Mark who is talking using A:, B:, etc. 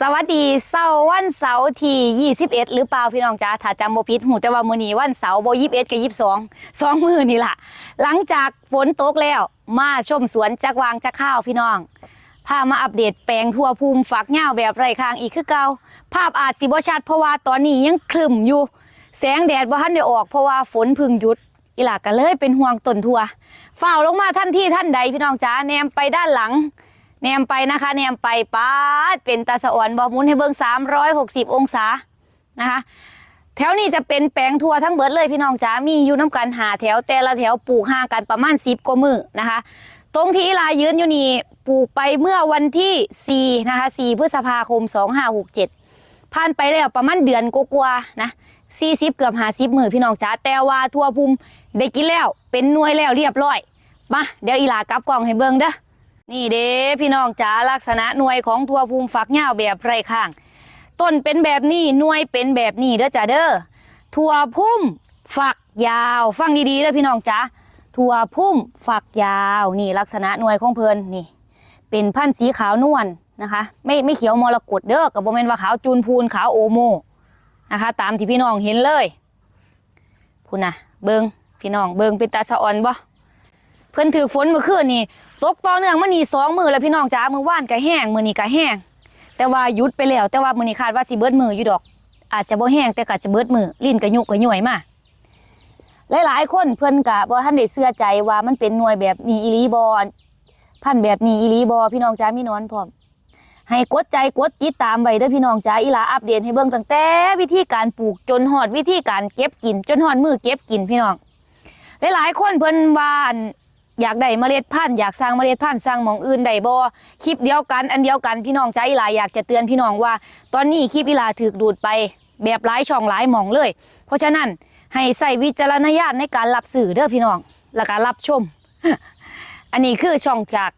A: สวัสดีเสาร์วันเสาร์ที่21 หรือเปล่าพี่น้องจ้าถ้าจำบ่ผิดหูแต่ว่ามื้อนี้วันเสาร์บ่21กับ22สองมื้อนี่ล่ะ หลังจากฝนตกแล้วมาชมสวนจักวางจักข้าวพี่น้องพามาอัปเดตแปลงทั่วภูมิฝักเหย้าแบบไร้ข้างอีกคือเก่าภาพอาจสิบ่ชัดเพราะว่าตอนนี้ยังครึมอยู่ แสงแดดบ่ทันได้ออกเพราะว่าฝนพึ่งหยุดอีหลาก็เลยเป็นห่วงต้นทั่วฝ้าลงมาทันทีท่านใดพี่น้องจ้าแนมไปด้านหลัง แนมไปนะคะแนมไปป๊าดเป็นตาสะอ่อนบอมุนให้เบิ่ง360องศานะคะแถวนี้จะเป็นแปลงทัวทั้งเบิดเลยพี่น้องจ๋ามีอยู่น้ำกันหาแถวแต่ละแถวปลูกห่างกันประมาณ10กว่ามือนะคะ ตรงที่ลายืนอยู่นี่ปลูกไปเมื่อวันที่4นะคะ4พฤษภาคม2567ผ่านไปแล้วประมาณเดือนกว่าๆนะ40เกือบ50มือพี่น้องจ๋าแต่ว่าทั่วภูมิได้กินแล้วเป็นน่วยแล้วเรียบร้อยมาเดี๋ยวอีลากลับกล่องให้เบิ่งเด้อ นี่เด้พี่น้องจ๋าลักษณะหน่วยของทัวภูมิฝักเหย้าแบบไรข้าง ต้นเป็นแบบนี้หน่วยเป็นแบบนี้เด้อจ้าเด้อทัวพุ่มฝักยาว ฟังดีๆเด้อพี่น้องจ๋าทัวพุ่มฝักยาวนี่ลักษณะหน่วยของเพลินนี่ เป็นพันธุ์สีขาวนวลนะคะ ไม่ไม่เขียวมรกตเด้อกับโบเมนว่าขาวจูนพูนขาวโอโมนะคะ ตามที่พี่น้องเห็นเลยพูนนะเบิงพี่น้องเบิงเป็นตาสะอ่อนบ่ พิ่นถือฝนเมื่อคืนนี่ตกต่อเนื่องมานี่สองมือแล้วพี่น้องจ๋ามือว่านก็แห้งมือนี้ก็แห้ง แต่ว่าหยุดไปแล้ว แต่ว่ามือนี้คาดว่าสิเบิดมืออยู่ดอก อาจจะบ่แห้งแต่ก็จะเบิดมือลิ้นก็ยุกก็ย่อยมาหลายๆคนเพิ่นก็บ่ทันได้เชื่อใจว่ามันเป็นหน่วยแบบนี้อีลีบ่พันแบบนี้อีลีบ่พี่น้องจ๋ามีนอนพร้อมให้กดใจกดติดตามไว้เด้อพี่น้องจ๋าอีหลาอัปเดตให้เบิ่งตั้งแต่ วิธีการปลูกจนฮอดวิธีการเก็บกิน จนฮอดมือเก็บกินพี่น้องหลายๆคนเพิ่นว่าน อยากได้เมล็ดพันธุ์อยากสร้างเมล็ดพันธุ์สร้างหมองอื่นได้บ่คลิปเดียวกัน อันเดียวกันพี่น้องใจหลายอยากจะเตือนพี่น้องว่า ตอนนี้คลิปอีหลาถูกดูดไป แบบหลายช่องหลายหมองเลย เพราะฉะนั้นให้ใส่วิจารณญาณในการรับสื่อเด้อพี่น้องและการรับชม อันนี้คือช่องจาก